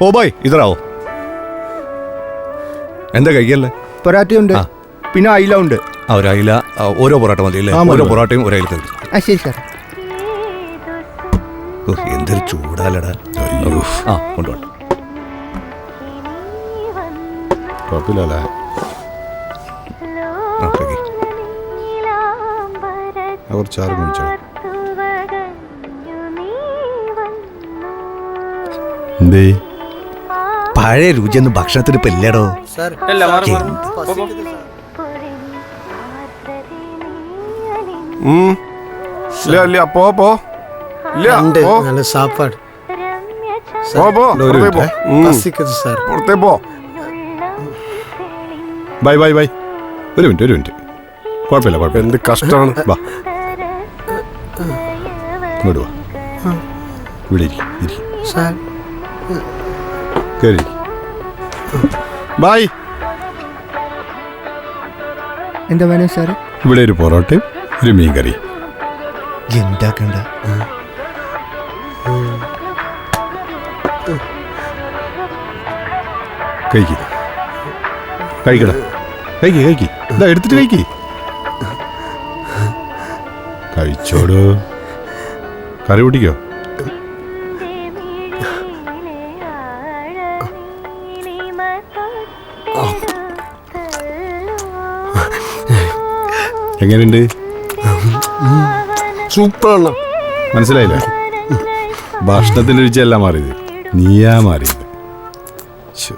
ഓ boy ഇതറാവോ? എന്താ കഴിക്കല്ലേ? പൊറാറ്റയുണ്ട് ആ. പിന്നെ അയില ഉണ്ട് ആ ഒരു അയില ആ, ഓരോ പൊറോട്ട മതി അല്ലേ? ആ, മതി, ഓരോ മതി. പൊറോട്ടയും ഒരു അയില തരും ആ ശരി സാർ എന്തൊരു ചൂടാലടാ. ആ കൊണ്ടുപോകണം കുഴപ്പമില്ലല്ലേ ആ കഴിക്ക്. ആ, കുറച്ച് ആറ് എന്തേ? പഴയ രുചിയൊന്നും ഭക്ഷണത്തിന് പെല്ലടോ ഇല്ലടോ. ഉം. ഇല്ല ഇല്ല പോ പോ. ഇല്ല ഉണ്ട് പോ. നല്ല സാപ്പാട്. പോ പോ. ഒരു പുറത്തേ പോ. മിനിറ്റ്. ഉം. പസിക്കത് സാർ. പുറത്തേ പോ. Bye bye bye. ഒരു മിനിറ്റ് ഒരു മിനിറ്റ്. കുഴപ്പമില്ല കുഴപ്പമില്ല. എന്ത് കഷ്ടമാണ്. വാ. ഇങ്ങോട്ട് വാ. ഇവിടെ ഇരി ഇരി സാർ കയറി ബൈ എന്താ വേണേ സാറ്? ഇവിടെ ഒരു പൊറോട്ടയും ഒരു മീൻ കറി എന്താക്കണ്ട കഴിക്ക്. കഴിക്കടാ. കഴിക്ക് കഴിക്ക്. ഇതാ എടുത്തിട്ട് കഴിക്ക്. കഴിച്ചോടു. കറി കുടിക്കോ എങ്ങനെയുണ്ട്? സൂപ്പറാണ്. മനസ്സിലായില്ലേ? ഭക്ഷണത്തിന്റെ രുചിയല്ല മാറിയത്. നീയാ മാറിയത്. ശ്ശോ.